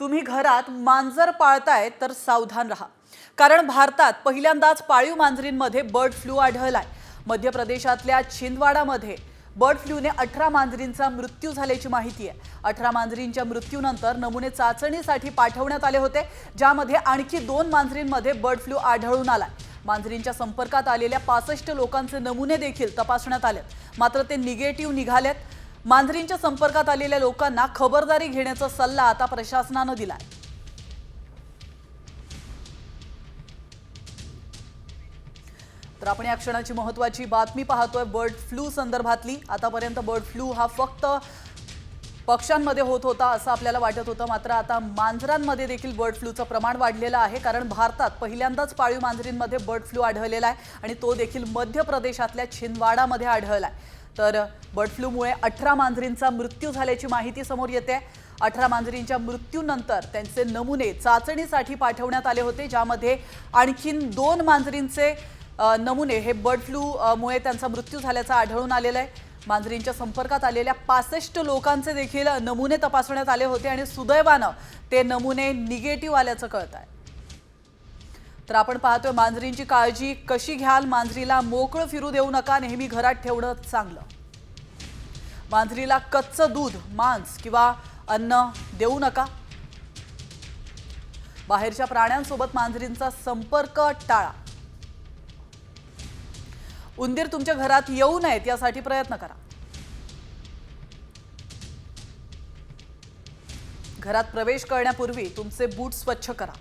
तुम्ही घरात मांजर पाळताय तर सावधान राहा. कारण भारतात पहिल्यांदाच पाळीव मांजरींमध्ये बर्ड फ्लू आढळलाय. मध्य प्रदेशातल्या छिंदवाडामध्ये बर्ड फ्लूने अठरा मांजरींचा मृत्यू झाल्याची माहिती आहे. अठरा मांजरींच्या मृत्यूनंतर नमुने चाचणीसाठी पाठवण्यात आले होते ज्यामध्ये आणखी दोन मांजरींमध्ये बर्ड फ्लू आढळून आलाय. मांजरींच्या संपर्कात आलेल्या पासष्ट लोकांचे नमुने देखील तपासण्यात आले मात्र ते निगेटिव्ह निघालेत. मांजरींच्या संपर्कात आलेल्या लोकांना खबरदारी घेण्याचा सल्ला आता प्रशासनानं दिलाय. तर आपण या क्षणाची महत्वाची बातमी पाहतोय. बर्ड फ्लू संदर्भातली आतापर्यंत बर्ड फ्लू हा फक्त पक्ष्यांमध्ये होत होता असं आपल्याला वाटत होतं. मात्र आता मांजरांमध्ये देखील बर्ड फ्लूचं प्रमाण वाढलेलं आहे. कारण भारतात पहिल्यांदाच पाळीव मांजरींमध्ये बर्ड फ्लू आढळलेला आहे आणि तो देखील मध्य प्रदेशातल्या छिंदवाडामध्ये आढळला आहे तर बर्ड फ्लूमुळे अठरा मांजरींचा मृत्यू झाल्याची माहिती समोर येते. अठरा मांजरींच्या मृत्यूनंतर त्यांचे नमुने चाचणीसाठी पाठवण्यात आले होते ज्यामध्ये आणखीन दोन मांजरींचे नमुने हे बर्ड फ्लूमुळे त्यांचा मृत्यू झाल्याचं आढळून आलेलं आहे. मांजरींच्या संपर्कात आलेल्या पासष्ट लोकांचे देखील नमुने तपासण्यात आले होते आणि सुदैवानं ते नमुने निगेटिव्ह आल्याचं कळत आहे तर आपण पाहतोय मांजरींची काळजी कशी घ्याल? मांजरीला मोकळं फिरू देऊ नका नेहमी घरात ठेवणं चांगलं. मांजरीला कच्चं दूध मांस किंवा अन्न देऊ नका. बाहेरच्या प्राण्यांसोबत मांजरींचा संपर्क टाळा. उंदीर तुमच्या घरात येऊ नयेत यासाठी प्रयत्न करा. घरात प्रवेश करण्यापूर्वी तुमचे बूट स्वच्छ करा.